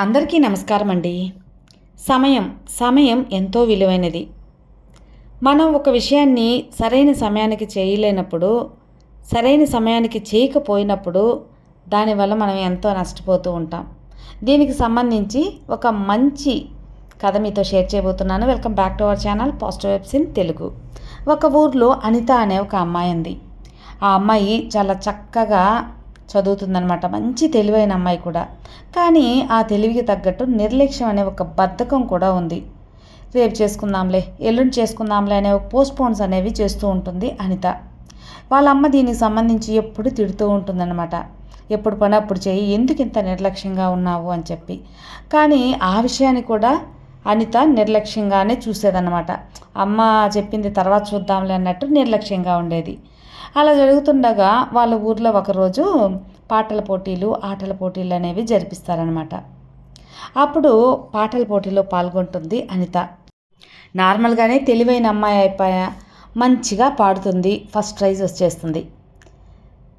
అందరికీ నమస్కారం అండి సమయం సమయం ఎంతో విలువైనది. మనం ఒక విషయాన్ని సరైన సమయానికి చేయలేనప్పుడు సరైన సమయానికి చేయకపోయినప్పుడు దానివల్ల మనం ఎంతో నష్టపోతూ ఉంటాం. దీనికి సంబంధించి ఒక మంచి కథ మీతో షేర్ చేయబోతున్నాను. Welcome back to our channel positive vibes in Telugu. ఒక ఊర్లో అనిత అనే ఒక అమ్మాయి ఉంది. ఆ అమ్మాయి చాలా చక్కగా చదువుతుందనమాట మంచి తెలివైన అమ్మాయి కూడా. కానీ ఆ తెలివికి తగ్గట్టు నిర్లక్ష్యం అనే ఒక బద్ధకం కూడా ఉంది. రేపు చేసుకుందాంలే ఎల్లుండి చేసుకుందాంలే అనే పోస్ట్పోన్స్ అనేవి చేస్తూ ఉంటుంది అనిత. వాళ్ళ అమ్మ దీనికి సంబంధించి ఎప్పుడు తిడుతూ ఉంటుందన్నమాట. ఎప్పుడు పని అప్పుడు చేయి ఎందుకు ఇంత నిర్లక్ష్యంగా ఉన్నావు అని చెప్పి. కానీ ఆ విషయాన్ని కూడా అనిత నిర్లక్ష్యంగానే చూసేదన్నమాట. అమ్మ చెప్పింది తర్వాత చూద్దాంలే అన్నట్టు నిర్లక్ష్యంగా ఉండేది. అలా జరుగుతుండగా వాళ్ళ ఊర్లో ఒకరోజు పాటల పోటీలు ఆటల పోటీలు అనేవి జరిపిస్తారనమాట అప్పుడు పాటల పోటీలో పాల్గొంటుంది అనిత. నార్మల్గానే తెలివైన అమ్మాయి అయిపోయా మంచిగా పాడుతుంది ఫస్ట్ ప్రైజ్ వచ్చేస్తుంది.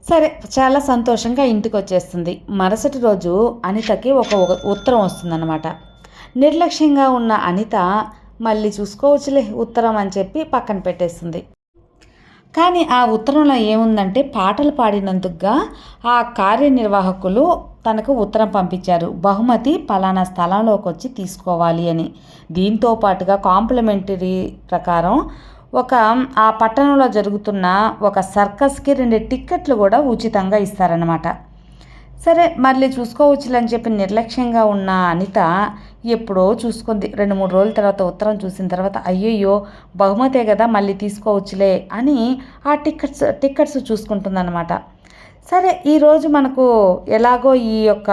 సరే చాలా సంతోషంగా ఇంటికి వచ్చేస్తుంది మరుసటి రోజు అనితకి ఒక ఉత్తరం వస్తుందన్నమాట. నిర్లక్ష్యంగా ఉన్న అనిత మళ్ళీ చూసుకోవచ్చులే ఉత్తరం అని చెప్పి పక్కన పెట్టేస్తుంది. కానీ ఆ ఉత్తరంలో ఏముందంటే పాటలు పాడినందుకుగా ఆ కార్యనిర్వాహకులు తనకు ఉత్తరం పంపించారు. బహుమతి పలానా స్థలంలోకి వచ్చి తీసుకోవాలి అని. దీంతో పాటుగా కాంప్లిమెంటరీ ప్రకారం ఒక ఆ పట్టణంలో జరుగుతున్న ఒక సర్కస్కి రెండు టిక్కెట్లు కూడా ఉచితంగా ఇస్తారనమాట సరే మళ్ళీ చూసుకోవచ్చులని చెప్పి నిర్లక్ష్యంగా ఉన్న అనిత ఎప్పుడో చూసుకుంది. రెండు మూడు రోజుల తర్వాత ఉత్తరం చూసిన తర్వాత అయ్యయ్యో బహుమతే కదా మళ్ళీ తీసుకోవచ్చులే అని ఆ టికెట్స్ టికెట్స్ చూసుకుంటుందన్నమాట. సరే ఈరోజు మనకు ఎలాగో ఈ యొక్క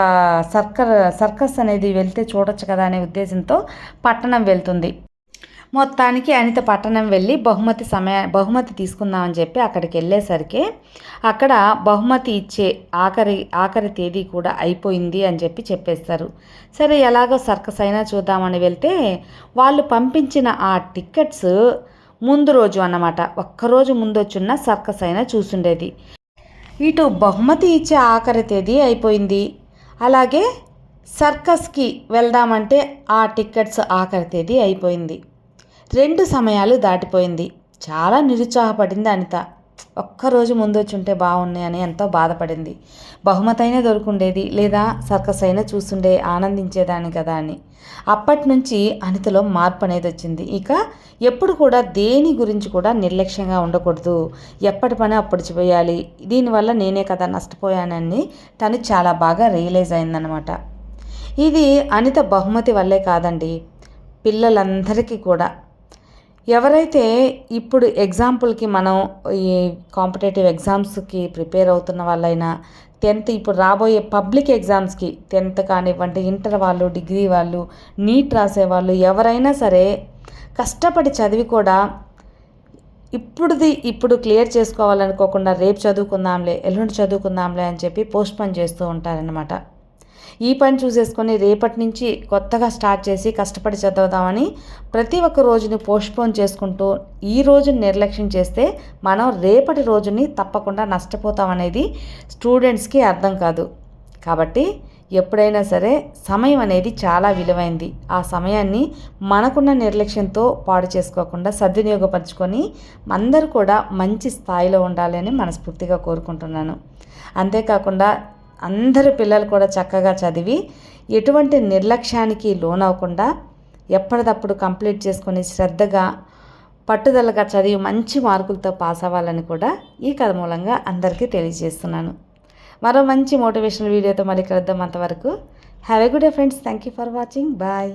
సర్కర్ సర్కస్ అనేది వెళ్తే చూడొచ్చు కదా అనే ఉద్దేశంతో పట్టణం వెళ్తుంది. మొత్తానికి అనిత పట్టణం వెళ్ళి బహుమతి సమయ బహుమతి తీసుకుందామని చెప్పి అక్కడికి వెళ్ళేసరికి అక్కడ బహుమతి ఇచ్చే ఆఖరి ఆఖరి తేదీ కూడా అయిపోయింది అని చెప్పి చెప్పేస్తారు. సరే ఎలాగో సర్కస్ అయినా చూద్దామని వెళ్తే వాళ్ళు పంపించిన ఆ టికెట్స్ ముందు రోజు అన్నమాట. ఒక్కరోజు ముందు వచ్చున్న సర్కస్ అయినా చూసుండేది. ఇటు బహుమతి ఇచ్చే ఆఖరి తేదీ అయిపోయింది. అలాగే సర్కస్కి వెళ్దామంటే ఆ టికెట్స్ ఆఖరి తేదీ అయిపోయింది. రెండు సమయాలు దాటిపోయింది. చాలా నిరుత్సాహపడింది అనిత. ఒక్కరోజు ముందు వచ్చి ఉంటే బాగున్నాయి అని ఎంతో బాధపడింది. బహుమతైనా దొరుకుండేది లేదా సర్కస్ అయినా చూస్తుండే ఆనందించేదాన్ని కదా అని. అప్పటి నుంచి అనితలో మార్పు అనేది వచ్చింది. ఇక ఎప్పుడు కూడా దేని గురించి కూడా నిర్లక్ష్యంగా ఉండకూడదు. ఎప్పటి పని అప్పుడు చేయాలి. దీనివల్ల నేనే కదా నష్టపోయానని తను చాలా బాగా రియలైజ్ అయిందనమాట ఇది అనిత బహుమతి వల్లే కాదండి. పిల్లలందరికీ కూడా. ఎవరైతే ఇప్పుడు ఎగ్జాంపుల్కి మనం ఈ కాంపిటేటివ్ ఎగ్జామ్స్కి ప్రిపేర్ అవుతున్న వాళ్ళైనా టెన్త్ ఇప్పుడు రాబోయే పబ్లిక్ ఎగ్జామ్స్కి టెన్త్ కానివ్వండి ఇంటర్ వాళ్ళు డిగ్రీ వాళ్ళు నీట్ రాసేవాళ్ళు ఎవరైనా సరే కష్టపడి చదివి కూడా ఇప్పుడుది ఇప్పుడు క్లియర్ చేసుకోవాలనుకోకుండా రేపు చదువుకుందాంలే ఎల్లుండి చదువుకుందాంలే అని చెప్పి పోస్ట్పోన్ చేస్తూ ఉంటారనమాట ఈ పని చూసేసుకొని రేపటి నుంచి కొత్తగా స్టార్ట్ చేసి కష్టపడి చదువుదామని ప్రతి ఒక్క రోజుని పోస్ట్పోన్ చేసుకుంటూ ఈ రోజుని నిర్లక్ష్యం చేస్తే మనం రేపటి రోజుని తప్పకుండా నష్టపోతామనేది స్టూడెంట్స్కి అర్థం కాదు. కాబట్టి ఎప్పుడైనా సరే సమయం అనేది చాలా విలువైంది. ఆ సమయాన్ని మనకున్న నిర్లక్ష్యంతో పాడు చేసుకోకుండా సద్వినియోగపరచుకొని అందరూ కూడా మంచి స్థాయిలో ఉండాలని మనస్ఫూర్తిగా కోరుకుంటున్నాను. అంతేకాకుండా అందరు పిల్లలు కూడా చక్కగా చదివి ఎటువంటి నిర్లక్ష్యానికి లోనవ్వకుండా ఎప్పటికప్పుడు కంప్లీట్ చేసుకొని శ్రద్ధగా పట్టుదలగా చదివి మంచి మార్కులతో పాస్ అవ్వాలని కూడా ఈ కథ మూలంగా అందరికీ తెలియజేస్తున్నాను. మరో మంచి మోటివేషనల్ వీడియోతో మళ్ళీ కలుద్దాం అంతవరకు. Have a good day friends thank you for watching bye